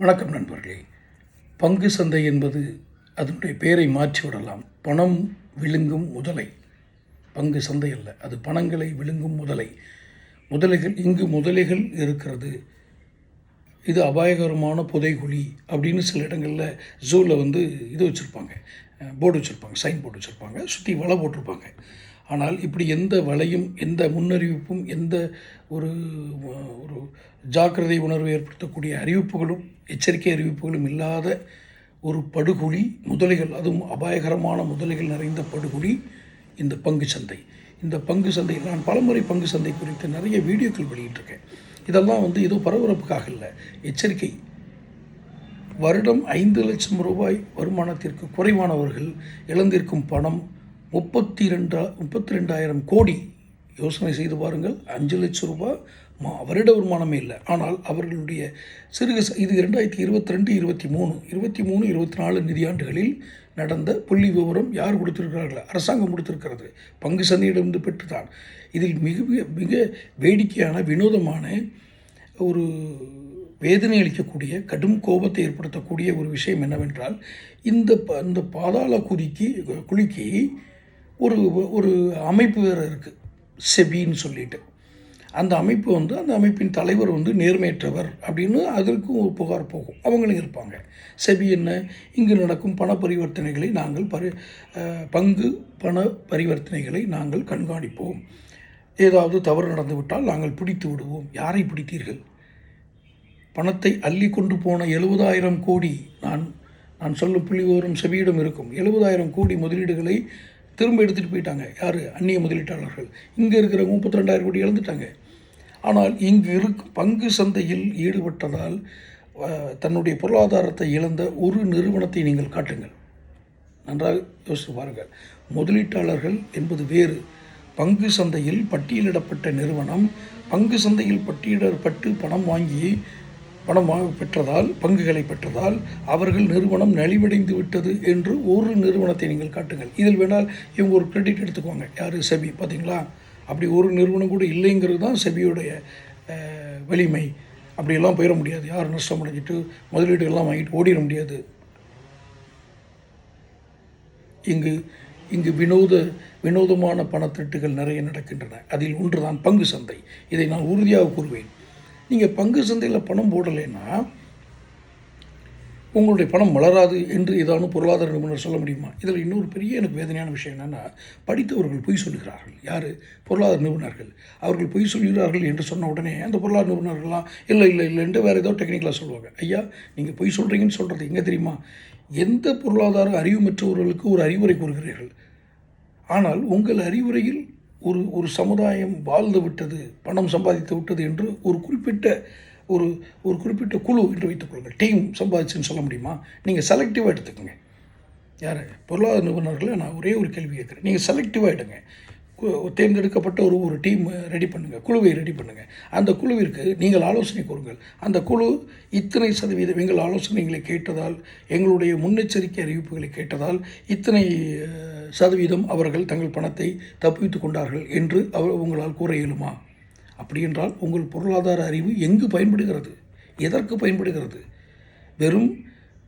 வணக்கம் நண்பர்களே. பங்கு சந்தை என்பது அதனுடைய பெயரை மாற்றி விடலாம். பணம் விழுங்கும் முதலை. பங்கு சந்தை அல்ல அது பணங்களை விழுங்கும் முதலை. முதலைகள் இங்கு முதலைகள் இருக்கிறது. இது அபாயகரமான புதைகுழி அப்படின்னு சில இடங்களில் ஜூவில் வந்து இது வச்சுருப்பாங்க. போர்டு வச்சுருப்பாங்க சைன் போர்டு வச்சுருப்பாங்க சுற்றி வலை போட்டிருப்பாங்க. ஆனால் இப்படி எந்த வலையும் எந்த முன்னறிவிப்பும் எந்த ஒரு ஒரு ஜாக்கிரதை உணர்வு ஏற்படுத்தக்கூடிய அறிவிப்புகளும் எச்சரிக்கை அறிவிப்புகளும் இல்லாத ஒரு படுகொலி முதலைகள் அதுவும் அபாயகரமான முதலைகள் நிறைந்த படுகொலி இந்த பங்கு சந்தை. இந்த பங்கு சந்தை நான் பலமுறை பங்கு சந்தை குறித்து நிறைய வீடியோக்கள் வெளியிட்டிருக்கேன். இதெல்லாம் வந்து ஏதோ பரபரப்புக்காக இல்லை. எச்சரிக்கை. வருடம் ஐந்து லட்சம் ரூபாய் வருமானத்திற்கு குறைவானவர்கள் இழந்திருக்கும் பணம் முப்பத்தி ரெண்டா முப்பத்தி ரெண்டாயிரம் கோடி யோசனை செய்து பாருங்கள். அஞ்சு லட்சம் ரூபாய் மா வருட வருமானமே இல்லை. ஆனால் அவர்களுடைய சிறுக இது இரண்டாயிரத்தி இருபத்தி ரெண்டு இருபத்தி மூணு இருபத்தி மூணு இருபத்தி நாலு நிதியாண்டுகளில் நடந்த புள்ளி விவரம் யார் கொடுத்திருக்கிறார்கள்? அரசாங்கம் கொடுத்திருக்கிறது. பங்கு சந்தையிடமிருந்து பெற்றுதான் இதில் மிக மிக வேடிக்கையான வினோதமான ஒரு வேதனை அளிக்கக்கூடிய கடும் கோபத்தை ஏற்படுத்தக்கூடிய ஒரு விஷயம் என்னவென்றால் இந்த ப- இந்த பாதாள குதிக்கு குழிக்கு ஒரு ஒரு அமைப்பு வேறு இருக்குது செபின்னு சொல்லிட்டு. அந்த அமைப்பு வந்து அந்த அமைப்பின் தலைவர் வந்து நேர்மையற்றவர் அப்படின்னு அதற்கும் ஒரு புகார் போகும். அவங்களும் இருப்பாங்க. செபி என்ன? இங்கு நடக்கும் பண பரிவர்த்தனைகளை நாங்கள் பரி பங்கு பண பரிவர்த்தனைகளை நாங்கள் கண்காணிப்போம். ஏதாவது தவறு நடந்துவிட்டால் நாங்கள் பிடித்து விடுவோம். யாரை பிடித்தீர்கள்? பணத்தை அள்ளி கொண்டு போன எழுபதாயிரம் கோடி நான் நான் சொல்லும் புள்ளி விவரம் செபியிடம் இருக்கும். எழுபதாயிரம் கோடி முதலீடுகளை திரும்ப எடுத்துகிட்டு போயிட்டாங்க. யார்? அந்நிய முதலீட்டாளர்கள். இங்கே இருக்கிற முப்பத்தி ரெண்டாயிரம் கோடி இழந்துட்டாங்க. ஆனால் இங்கு இருக்கும் பங்கு சந்தையில் ஈடுபட்டதால் தன்னுடைய பொருளாதாரத்தை இழந்த ஒரு நிறுவனத்தை நீங்கள் காட்டுங்கள். நன்றாக யோசித்து பாருங்கள் முதலீட்டாளர்கள் என்பது வேறு. பங்கு சந்தையில் பட்டியலிடப்பட்ட நிறுவனம் பங்கு சந்தையில் பட்டியலிடப்பட்டு பணம் வாங்கி பணம் பெற்றதால் பங்குகளை பெற்றதால் அவர்கள் நிறுவனம் நலிவடைந்து விட்டது என்று ஒரு நிறுவனத்தை நீங்கள் காட்டுங்கள். இதில் வேணால் இவங்க ஒரு கிரெடிட் எடுத்துக்குவாங்க. யார்? செபி. பார்த்தீங்களா அப்படி ஒரு நிறுவனம் கூட இல்லைங்கிறது தான் செபியோடைய வலிமை. அப்படியெல்லாம் போயிட முடியாது. யார் நஷ்டம் அடைஞ்சிட்டு முதலீடுகள்லாம் வாங்கிட்டு ஓடிட முடியாது. இங்கு இங்கு வினோத வினோதமான பணத்திட்டுகள் நிறைய நடக்கின்றன. அதில் ஒன்றுதான் பங்கு சந்தை. இதை நான் உறுதியாக கூறுவேன். நீங்கள் பங்கு சந்தையில் பணம் போடலைன்னா உங்களுடைய பணம் வளராது என்று ஏதாவது பொருளாதார நிபுணர் சொல்ல முடியுமா? இதில் இன்னொரு பெரிய எனக்கு வேதனையான விஷயம் என்னென்னா படித்தவர்கள் பொய் சொல்லுகிறார்கள் யார்? பொருளாதார நிபுணர்கள். அவர்கள் பொய் சொல்கிறார்கள் என்று சொன்ன உடனே அந்த பொருளாதார நிபுணர்கள்லாம் இல்லை இல்லை இல்லைன்ட்டு வேறு ஏதோ டெக்னிக்கலாக சொல்லுவாங்க. ஐயா நீங்கள் பொய் சொல்கிறீங்கன்னு சொல்கிறது எங்கே தெரியுமா? எந்த பொருளாதார அறிவுமற்றவர்களுக்கு ஒரு அறிவுரை கூறுகிறீர்கள்? ஆனால் உங்கள் அறிவுரையில் ஒரு ஒரு சமுதாயம் வாழ்ந்து விட்டது பணம் சம்பாதித்து விட்டது என்று ஒரு குறிப்பிட்ட ஒரு ஒரு குறிப்பிட்ட குழு என்று வைத்துக்கொள்ளுங்கள் டீம் சம்பாதிச்சுன்னு சொல்ல முடியுமா? நீங்கள் செலக்டிவாக எடுத்துக்கோங்க. யார்? பொருளாதார நிபுணர்களை நான் ஒரே ஒரு கேள்வி கேட்குறேன். நீங்கள் செலக்டிவாக எடுங்க. தேர்ந்தெடுக்கப்பட்ட ஒரு ஒரு டீம் ரெடி பண்ணுங்கள் குழுவை ரெடி பண்ணுங்கள் அந்த குழுவிற்கு நீங்கள் ஆலோசனை கூறுங்கள். அந்த குழு இத்தனை சதவீதம் எங்கள் ஆலோசனைகளை கேட்டதால் எங்களுடைய முன்னெச்சரிக்கை அறிவிப்புகளை கேட்டதால் இத்தனை சதவீதம் அவர்கள் தங்கள் பணத்தை தப்பித்து கொண்டார்கள் என்று அவர் உங்களால் கூற இயலுமா? அப்படி என்றால் உங்கள் பொருளாதார அறிவு எங்கு பயன்படுகிறது? எதற்கு பயன்படுகிறது? வெறும்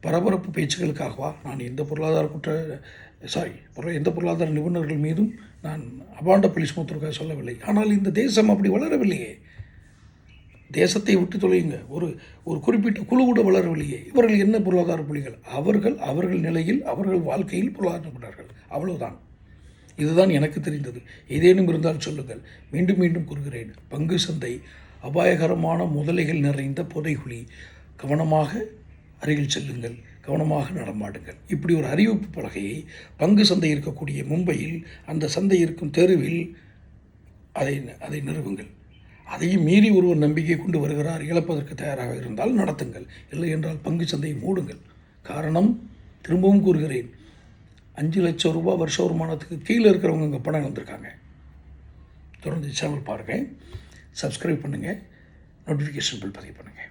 பரபரப்பு பேச்சுகளுக்காகவா? நான் எந்த பொருளாதார குற்ற சாரி பொருள் எந்த பொருளாதார நிபுணர்கள் மீதும் நான் அபாண்ட பள்ளி சுமத்துவதற்காக சொல்லவில்லை. ஆனால் இந்த தேசம் அப்படி வளரவில்லையே. தேசத்தை விட்டு தொலையுங்க. ஒரு ஒரு குறிப்பிட்ட குழு கூட வளரவில்லையே. இவர்கள் என்ன பொருளாதார புலிகள்? அவர்கள் அவர்கள் நிலையில் அவர்கள் வாழ்க்கையில் பொருளாதார நிபுணர்கள். அவ்வளவுதான். இதுதான் எனக்கு தெரிந்தது. ஏதேனும் இருந்தால் சொல்லுங்கள். மீண்டும் மீண்டும் கூறுகிறேன். பங்கு சந்தை அபாயகரமான முதலைகள் நிறைந்த புதைகுழி. கவனமாக அருகில் செல்லுங்கள். கவனமாக நடமாடுங்கள். இப்படி ஒரு அறிவிப்பு பலகையை பங்கு சந்தை இருக்கக்கூடிய மும்பையில் அந்த சந்தை இருக்கும் தெருவில் அதை அதை நிறுவுங்கள். அதையும் மீறி ஒருவர் நம்பிக்கை கொண்டு வருகிறார் இழப்பதற்கு தயாராக இருந்தால் நடத்துங்கள். இல்லை என்றால் பங்கு சந்தையை மூடுங்கள். காரணம் திரும்பவும் கூறுகிறேன். அஞ்சு லட்சம் ரூபா வருஷ வருமானத்துக்கு கீழே இருக்கிறவங்க இங்கே பணம் வந்திருக்காங்க தொடர்ந்து சேனல் பாருங்கள் சப்ஸ்கிரைப் பண்ணுங்கள் நோட்டிஃபிகேஷன் பில் பதிவு பண்ணுங்கள்